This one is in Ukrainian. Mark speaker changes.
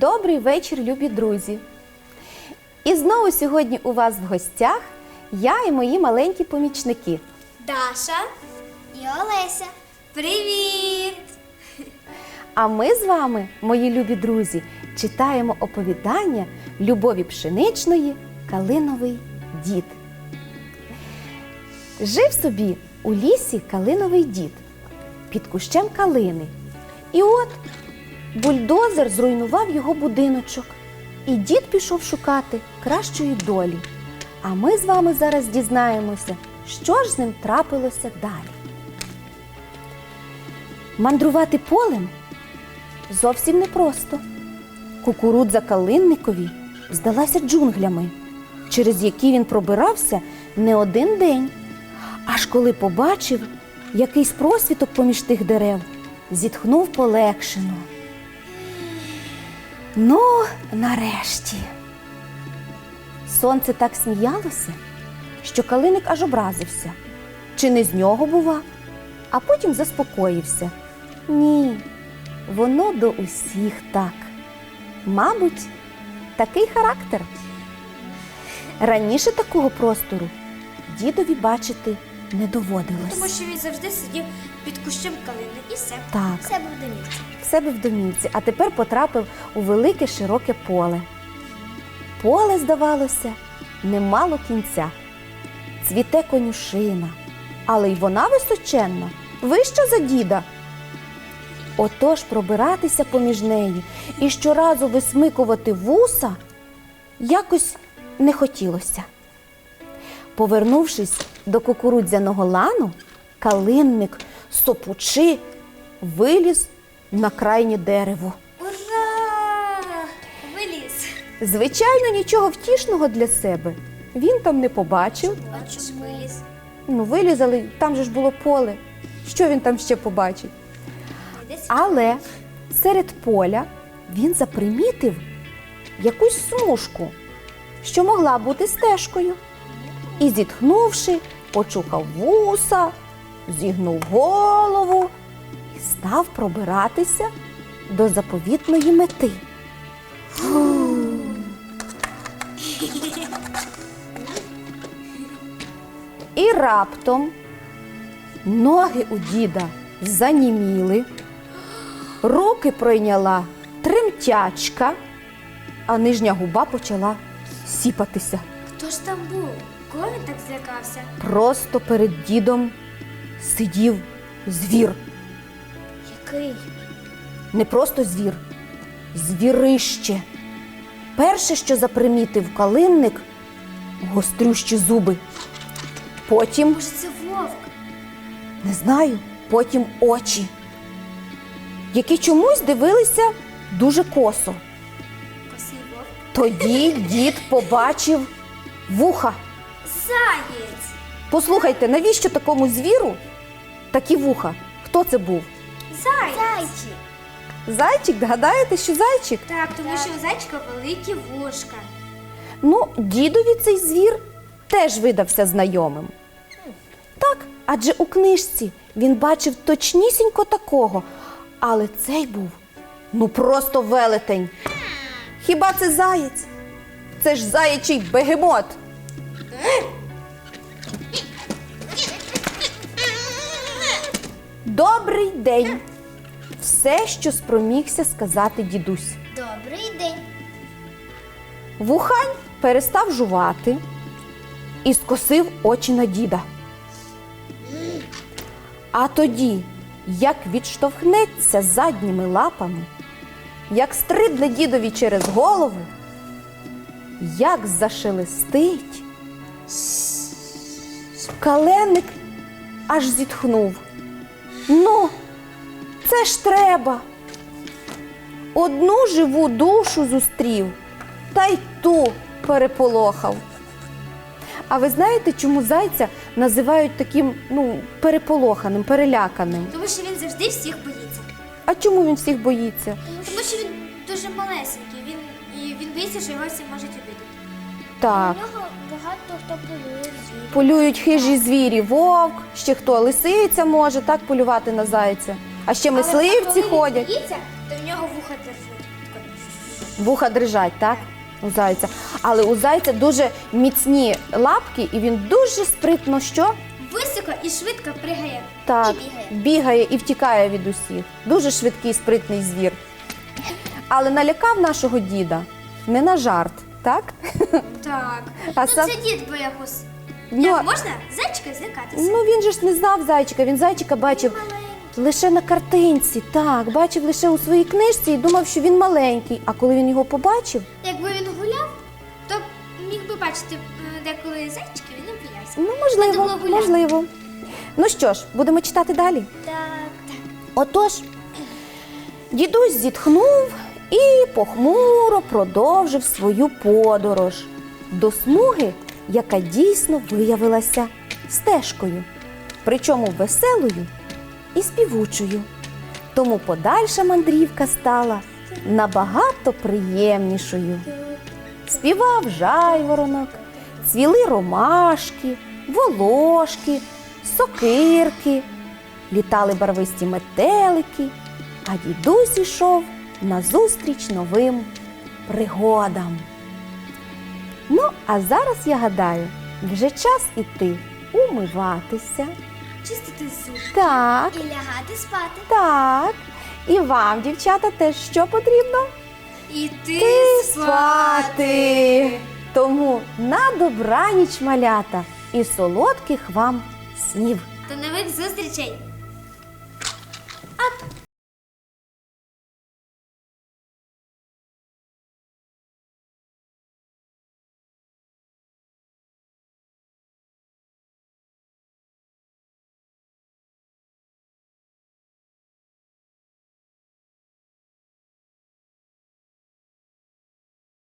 Speaker 1: Добрий вечір, любі друзі! І знову сьогодні у вас в гостях я і мої маленькі помічники.
Speaker 2: Даша і Олеся. Привіт!
Speaker 1: А ми з вами, мої любі друзі, читаємо оповідання Любові Пшеничної Калиновий дід. Жив собі у лісі Калиновий дід під кущем калини. І от бульдозер зруйнував його будиночок, і дід пішов шукати кращої долі. А ми з вами зараз дізнаємося, що ж з ним трапилося далі. Мандрувати полем зовсім непросто. Кукурудза калинникові здалася джунглями, через які він пробирався не один день. Аж коли побачив якийсь просвіток поміж тих дерев, зітхнув полегшено. Ну, нарешті. Сонце так сміялося, що калиник аж образився. Чи не з нього бува? А потім заспокоївся. Ні, воно до усіх так. Мабуть, такий характер. Раніше такого простору дідові бачити не доводилось.
Speaker 2: Тому що він завжди сидів під кущем калини і все.
Speaker 1: Так.
Speaker 2: Все був домівці.
Speaker 1: в себе в домівці, а тепер потрапив у велике широке поле. Поле, здавалося, не мало кінця. Цвіте конюшина, але й вона височенна, вища за діда. Отож пробиратися поміж нею і щоразу висмикувати вуса якось не хотілося. Повернувшись до кукурудзяного лану, калинник сопучи виліз на крайнє дерево.
Speaker 2: Ура! Виліз!
Speaker 1: Звичайно, нічого втішного для себе він там не побачив.
Speaker 2: А виліз?
Speaker 1: Ну, виліз, але там же ж було поле. Що він там ще побачить? Але серед поля він запримітив якусь смужку, що могла бути стежкою. І, зітхнувши, почухав вуса, зігнув голову і став пробиратися до заповітної мети. І раптом ноги у діда заніміли, руки пройняла тремтячка, а нижня губа почала сіпатися.
Speaker 2: Хто ж там був? Кого він так злякався?
Speaker 1: Просто перед дідом сидів звір.
Speaker 2: Який?
Speaker 1: Не просто звір, звірище. Перше, що запримітив калинник гострющі зуби. Потім,
Speaker 2: Може, це вовк?
Speaker 1: не знаю, потім очі, які чомусь дивилися дуже косо.
Speaker 2: Косий вовк.
Speaker 1: Тоді дід побачив вуха.
Speaker 2: Заєць!
Speaker 1: Послухайте, навіщо такому звіру такі вуха? Хто це був?
Speaker 2: Заєць! Зайчик!
Speaker 1: Зайчик, гадаєте, що зайчик?
Speaker 2: Так, тому що у зайчика великі вушка.
Speaker 1: Ну, дідові цей звір теж видався знайомим. Так, адже у книжці він бачив точнісінько такого, але цей був ну просто велетень. Хіба це заєць? Це ж заячий бегемот. Добрий день. Все, що спромігся сказати дідусь.
Speaker 2: Добрий день.
Speaker 1: Вухань перестав жувати і скосив очі на діда. А тоді, як відштовхнеться задніми лапами, як стрибне дідові через голову, як зашелестить, каленик аж зітхнув. Ну, це ж треба. Одну живу душу зустрів, та й ту переполохав. А ви знаєте, чому зайця називають таким ну, переполоханим, переляканим?
Speaker 2: Тому що він завжди всіх боїться.
Speaker 1: А чому він всіх боїться?
Speaker 2: Тому що він дуже малесенький, він, і він боїться, що його всі можуть обідати.
Speaker 1: Так,
Speaker 2: нього багато хто полює звірів.
Speaker 1: полюють хижі звірі, вовк, ще хто лисиця може так полювати на зайця. А ще мисливці
Speaker 2: коли
Speaker 1: ходять.
Speaker 2: Він боїться, то в нього вуха держать.
Speaker 1: Вуха дрижать, так? У зайця. Але у зайця дуже міцні лапки, і він дуже спритно що?
Speaker 2: Високо і швидко пригає.
Speaker 1: Так,
Speaker 2: І бігає.
Speaker 1: бігає і втікає від усіх. Дуже швидкий, спритний звір. Але налякав нашого діда не на жарт, так?
Speaker 2: Так.
Speaker 1: А
Speaker 2: ну
Speaker 1: сам-
Speaker 2: це дід боягуз.
Speaker 1: Ну,
Speaker 2: Як можна зайчика злякатися?
Speaker 1: Ну він же ж не знав зайчика, він зайчика бачив лише на картинці, так, бачив лише у своїй книжці і думав, що він маленький. А коли він його побачив,
Speaker 2: Якби він гуляв, то міг би бачити е, деколи зайчики, він не боявся.
Speaker 1: ну можливо, можливо. Ну що ж, будемо читати далі.
Speaker 2: Так, так.
Speaker 1: Отож, дідусь зітхнув і похмуро продовжив свою подорож до смуги, яка дійсно виявилася стежкою, причому веселою і співучою. Тому подальша мандрівка стала набагато приємнішою. Співав жайворонок, цвіли ромашки, волошки, сокирки, літали барвисті метелики, а дідусь ішов назустріч новим пригодам. Ну, а зараз я гадаю, вже час іти умиватися.
Speaker 2: Чистити зуб
Speaker 1: Так,
Speaker 2: і лягати спати.
Speaker 1: так. І вам, дівчата, теж що потрібно?
Speaker 2: І ти,
Speaker 1: Ти спати. Тому на добраніч, малята, і солодких вам снів.
Speaker 2: До нових зустрічей. А